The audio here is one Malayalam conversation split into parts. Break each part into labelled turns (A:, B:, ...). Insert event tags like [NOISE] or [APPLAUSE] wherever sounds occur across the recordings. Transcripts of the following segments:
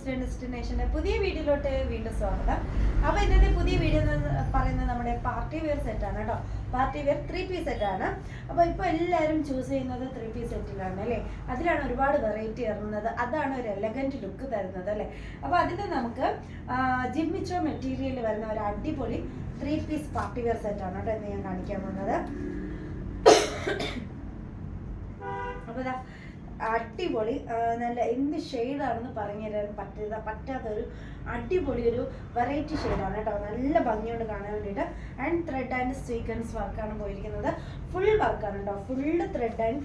A: വെസ്റ്റേൺ ഡെസ്റ്റിനേഷന്റെ പുതിയ വീഡിയോയിലോട്ട് വീണ്ടും സ്വാഗതം. അപ്പോൾ ഇന്നത്തെ പുതിയ വീഡിയോ എന്ന് പറയുന്നത് നമ്മുടെ പാർട്ടി വെയർ സെറ്റാണ് കേട്ടോ. പാർട്ടി വെയർ ത്രീ പീസ് സെറ്റാണ് അപ്പോൾ ഇപ്പോൾ എല്ലാവരും ചൂസ് ചെയ്യുന്നത് ത്രീ പീസ് സെറ്റിലാണ് അല്ലേ? അതിലാണ് ഒരുപാട് വെറൈറ്റി ഇറങ്ങുന്നത്. അതാണ് ഒരു എലഗന്റ് ലുക്ക് തരുന്നത് അല്ലേ? അപ്പോൾ അതിന്റെ നമുക്ക് ജിമ്മിച്ചോ മെറ്റീരിയൽ വരുന്ന ഒരു അടിപൊളി ത്രീ പീസ് പാർട്ടി വെയർ സെറ്റാണ് കേട്ടോ എന്ന് ഞാൻ കാണിക്കാൻ പോകുന്നത്. [COUGHS] അപ്പോൾ അടിപൊളി നല്ല എന്ത് ഷെയ്ഡാണെന്ന് പറഞ്ഞു തരാൻ പറ്റാത്ത ഒരു അടിപൊളി ഒരു വെറൈറ്റി ഷെയ്ഡാണ് കേട്ടോ. നല്ല ഭംഗിയോട് കാണാൻ വേണ്ടിയിട്ട്. ആൻഡ് ത്രെഡ് ആൻഡ് സ്വീക്കൻസ് വർക്കാണ് പോയിരിക്കുന്നത്. ഫുൾ വർക്കാണ് കേട്ടോ. ഫുള്ള് ത്രെഡ് ആൻഡ്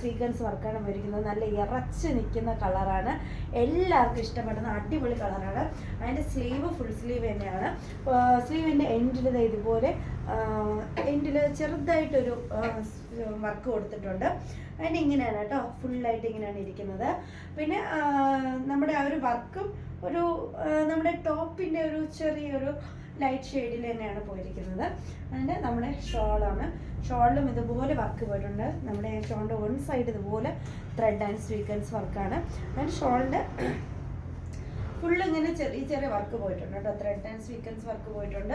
A: സ്വീക്കൻസ് വർക്കാണ് പോയിരിക്കുന്നത്. നല്ല ഇറച്ച് നിൽക്കുന്ന കളറാണ് എല്ലാവർക്കും ഇഷ്ടപ്പെടുന്ന അടിപൊളി കളറാണ് അതിന്റെ സ്ലീവ് ഫുൾ സ്ലീവ് തന്നെയാണ്. സ്ലീവിന്റെ എൻഡിൽ ഇതുപോലെ എൻഡിൽ ചെറുതായിട്ടൊരു വർക്ക് കൊടുത്തിട്ടുണ്ട്. അതിന് ഇങ്ങനെയാണ് കേട്ടോ ഫുള്ളായിട്ട് ഇങ്ങനെയാണ് ഇരിക്കുന്നത്. പിന്നെ നമ്മുടെ ആ ഒരു വർക്കും ഒരു നമ്മുടെ ടോപ്പിന്റെ ഒരു ചെറിയൊരു ലൈറ്റ് ഷെയ്ഡിൽ തന്നെയാണ് പോയിരിക്കുന്നത്. അതിന്റെ നമ്മുടെ ഷോളാണ്. ഷോളിലും ഇതുപോലെ വർക്ക് പോയിട്ടുണ്ട്. നമ്മുടെ ഷോളിന്റെ വൺ സൈഡ് ഇതുപോലെ ത്രെഡ് ആൻഡ് സ്വീക്കൻസ് വർക്കാണ് അതിന്റെ ഷോളിന്റെ ഫുള്ള് ഇങ്ങനെ ചെറിയ ചെറിയ വർക്ക് പോയിട്ടുണ്ട് കേട്ടോ. ത്രെഡ് ആൻഡ് സ്വീക്കൻസ് വർക്ക് പോയിട്ടുണ്ട്.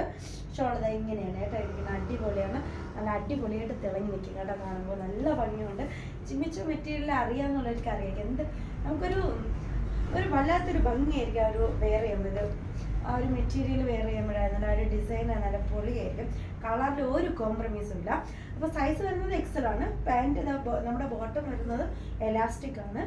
A: ഷോൾ ഇതാ ഇങ്ങനെയാണ് കേട്ടോ ഇരിക്കുന്നത്. അടിപൊളിയാണ്. നല്ല അടിപൊളിയായിട്ട് തിളങ്ങി നിൽക്കും കേട്ടോ കാണുമ്പോൾ. നല്ല ഭംഗിയുണ്ട്. ചിമ്മിച്ച മെറ്റീരിയൽ അറിയാമെന്നുള്ളവർക്ക് അറിയാം എന്ത്? നമുക്കൊരു ഒരു വല്ലാത്തൊരു ഭംഗിയായിരിക്കും ആ ഒരു വെയർ ചെയ്യുമ്പോൾ ആ ഒരു മെറ്റീരിയൽ വെയർ ചെയ്യുമ്പോഴായിരുന്നു ആ ഒരു ഡിസൈൻ നല്ല പൊളിയായിരിക്കും. കളറിൽ ഒരു കോംപ്രമൈസും ഇല്ല. അപ്പോൾ സൈസ് വരുന്നത് എക്സൽ ആണ്. പാന്റ് നമ്മുടെ ബോട്ടം വരുന്നത് എലാസ്റ്റിക് ആണ്.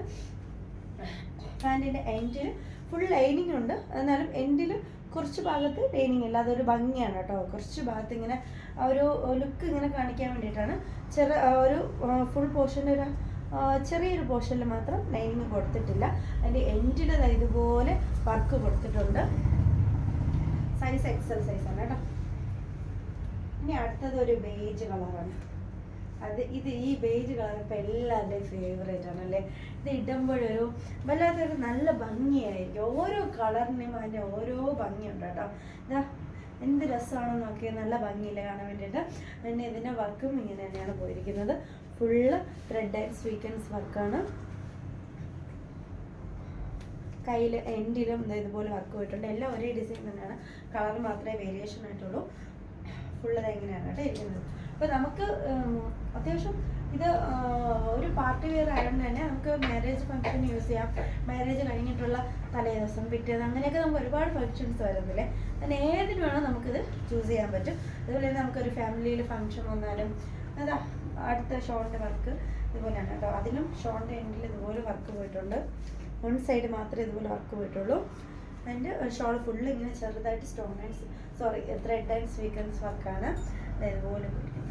A: പാന്റിന്റെ എൻഡിൽ ഫുൾ ലൈനിങ് ഉണ്ട്. എന്നാലും എൻഡിൽ കുറച്ച് ഭാഗത്ത് ലൈനിങ് ഇല്ല. അതൊരു ഭംഗിയാണ് കേട്ടോ. കുറച്ച് ഭാഗത്ത് ഇങ്ങനെ ഒരു ലുക്ക് ഇങ്ങനെ കാണിക്കാൻ വേണ്ടിയിട്ടാണ്. ചെറു ഒരു ഫുൾ പോർഷന്റെ ഒരു ചെറിയൊരു പോർഷനിൽ മാത്രം ലൈനിങ് കൊടുത്തിട്ടില്ല. അതിന്റെ എൻഡിൽ ഇതുപോലെ വർക്ക് കൊടുത്തിട്ടുണ്ട്. സൈസ് എക്സൽ സൈസാണ് കേട്ടോ. ഇനി അടുത്തത് ഒരു ബേജ് കളറാണ് അത് ഇത് ഈ ബേജ് കളർ ഇപ്പം എല്ലാവരുടെയും ഫേവറേറ്റ് ആണ് അല്ലേ? ഇത് ഇടുമ്പോഴൊരു വല്ലാത്തൊരു നല്ല ഭംഗിയായിരിക്കും. ഓരോ കളറിനും അതിന്റെ ഓരോ ഭംഗിയുണ്ട് കേട്ടോ. ഇതാ എന്ത് രസമാണെന്ന് നോക്കി നല്ല ഭംഗിയില്ല കാണാൻ വേണ്ടിയിട്ട്? പിന്നെ ഇതിന്റെ വർക്കും ഇങ്ങനെ തന്നെയാണ് പോയിരിക്കുന്നത്. ഫുള്ള് ത്രെഡ് ആൻഡ് സ്വീക്കൻസ് വർക്കാണ് കയ്യിൽ എൻഡിലും ഇതുപോലെ വർക്ക് പോയിട്ടുണ്ട്. എല്ലാം ഒരേ ഡിസൈൻ തന്നെയാണ്. കളർ മാത്രമേ വേരിയേഷൻ ആയിട്ടുള്ളൂ. ഫുള്ള് ഇതെങ്ങനെയാണ് കേട്ടോ ഇരിക്കുന്നത്. അപ്പോൾ നമുക്ക് അത്യാവശ്യം ഇത് ഒരു പാർട്ടി വെയർ ആയതുകൊണ്ട് തന്നെ നമുക്ക് മാരേജ് ഫംഗ്ഷൻ യൂസ് ചെയ്യാം. മാരേജ് കഴിഞ്ഞിട്ടുള്ള തലേ ദിവസം പിറ്റേന്ന് അങ്ങനെയൊക്കെ നമുക്ക് ഒരുപാട് ഫങ്ഷൻസ് വരുന്നില്ലേ? അതിന് ഏതിന് വേണം നമുക്കിത് ചൂസ് ചെയ്യാൻ പറ്റും. അതുപോലെ തന്നെ നമുക്കൊരു ഫാമിലിയിൽ ഫംഗ്ഷൻ വന്നാലും അതാ അടുത്ത ഷോണിന്റെ വർക്ക് ഇതുപോലെയാണ് കേട്ടോ. അതിലും ഷോണിന്റെ എൻഡിൽ ഇതുപോലെ വർക്ക് പോയിട്ടുണ്ട്. വൺ സൈഡ് മാത്രമേ ഇതുപോലെ വർക്ക് പോയിട്ടുള്ളൂ. അതിന്റെ ഷോൾ ഫുള്ള് ഇങ്ങനെ ചെറുതായിട്ട് stone and sorry thread and sequins വർക്കാണ് ഇതുപോലെ പോയിരിക്കുന്നത്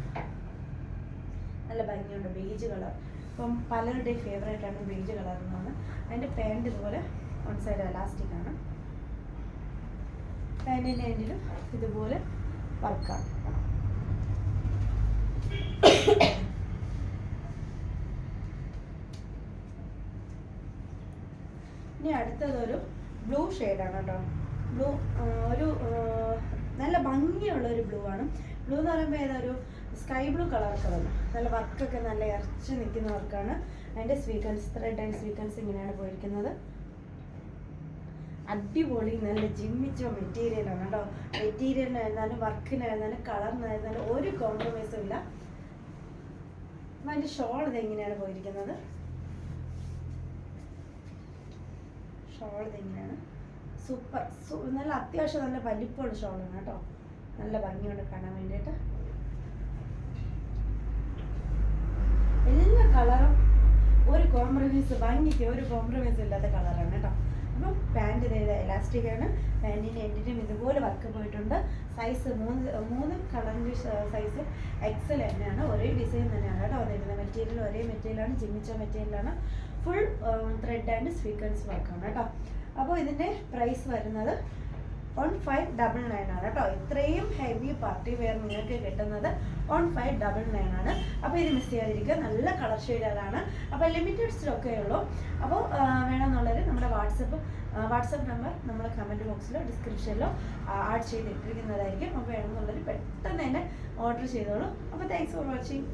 A: നല്ല ഭംഗിയുണ്ട് ബേജ് കളർ ഇപ്പം പലരുടെയും ഫേവറേറ്റ് ആണ് ബേജ് കളർ എന്നാണ്. അതിന്റെ പാന്റ് ഇതുപോലെ വൺ സൈഡ് എലാസ്റ്റിക് ആണ്. പാന്റിന്റെ എൻഡിലും ഇതുപോലെ വർക്കാണ് ഇനി അടുത്തതൊരു ബ്ലൂ ഷെയ്ഡാണ് കേട്ടോ. ബ്ലൂ ഭംഗിയുള്ള ഒരു ബ്ലൂ ആണ്. ബ്ലൂ എന്ന് പറയുമ്പോൾ ഏതൊരു സ്കൈ ബ്ലൂ കളറൊക്കെ വന്നു നല്ല വർക്കൊക്കെ നല്ല ഇറച്ച് നിൽക്കുന്ന വർക്കാണ് അതിന്റെ സ്വീക്കൻസ് ത്രെഡ് ആൻഡ് സ്വീക്കൻസ് ഇങ്ങനെയാണ് പോയിരിക്കുന്നത്. അടിപൊളി നല്ല ജിമ്മിച്ച മെറ്റീരിയലാണ് കേട്ടോ. മെറ്റീരിയലിനായിരുന്നാലും വർക്കിനായിരുന്നാലും കളറിനായിരുന്നാലും ഒരു കോംപ്രമൈസും ഇല്ല. അതിന്റെ ഷോൾ ഇതെങ്ങനെയാണ് പോയിരിക്കുന്നത്. ഷോൾ ഇതെങ്ങനെയാണ് സൂപ്പർ നല്ല അത്യാവശ്യം നല്ല വലിപ്പമുള്ള ഷോളാണ് കേട്ടോ. നല്ല ഭംഗിയുണ്ട് കാണാൻ വേണ്ടിയിട്ട്. എല്ലാ കളറും ഒരു കോംപ്രമൈസ് ഭംഗിക്ക് ഒരു കോംപ്രമൈസ് ഇല്ലാത്ത കളറാണ് കേട്ടോ. അപ്പം പാന്റ് ഇത് എലാസ്റ്റിക് ആണ്. പാന്റിന്റെ എൻഡിനും ഇതുപോലെ വർക്ക് പോയിട്ടുണ്ട്. സൈസ് മൂന്ന് മൂന്ന് കളറിന്റെ സൈസ് എക്സൽ തന്നെയാണ്. ഒരേ ഡിസൈൻ തന്നെയാണ് കേട്ടോ വന്നിരിക്കുന്നത്. മെറ്റീരിയൽ ഒരേ മെറ്റീരിയലാണ് ജിമ്മിച്ച മെറ്റീരിയലാണ് ഫുൾ ത്രെഡ് ആൻഡ് സ്വീക്കൻസ് വർക്കാണ് കേട്ടോ. അപ്പോൾ ഇതിന്റെ പ്രൈസ് വരുന്നത് വൺ ഫൈവ് ഡബിൾ നയൻ ആണ് കേട്ടോ. ഇത്രയും ഹെവി പാർട്ടി വെയർ നിങ്ങൾക്ക് കിട്ടുന്നത് വൺ ഫൈവ് ഡബിൾ നയൻ ആണ്. അപ്പോൾ ഇത് മിസ് ചെയ്യാതിരിക്കുക. നല്ല കളർ ഷെയ്ഡാണ് അപ്പോൾ ലിമിറ്റഡ് സ്റ്റോക്കേ ഉള്ളൂ. അപ്പോൾ വേണമെന്നുള്ളവർ നമ്മുടെ വാട്സപ്പ് വാട്സപ്പ് നമ്പർ നമ്മൾ കമന്റ് ബോക്സിലോ ഡിസ്ക്രിപ്ഷനിലോ ആഡ് ചെയ്തിട്ടിരിക്കുന്നതായിരിക്കും. അപ്പോൾ വേണമെന്നുള്ളവർ പെട്ടെന്ന് തന്നെ ഓർഡർ ചെയ്തോളൂ. അപ്പോൾ താങ്ക്സ് ഫോർ വാച്ചിങ്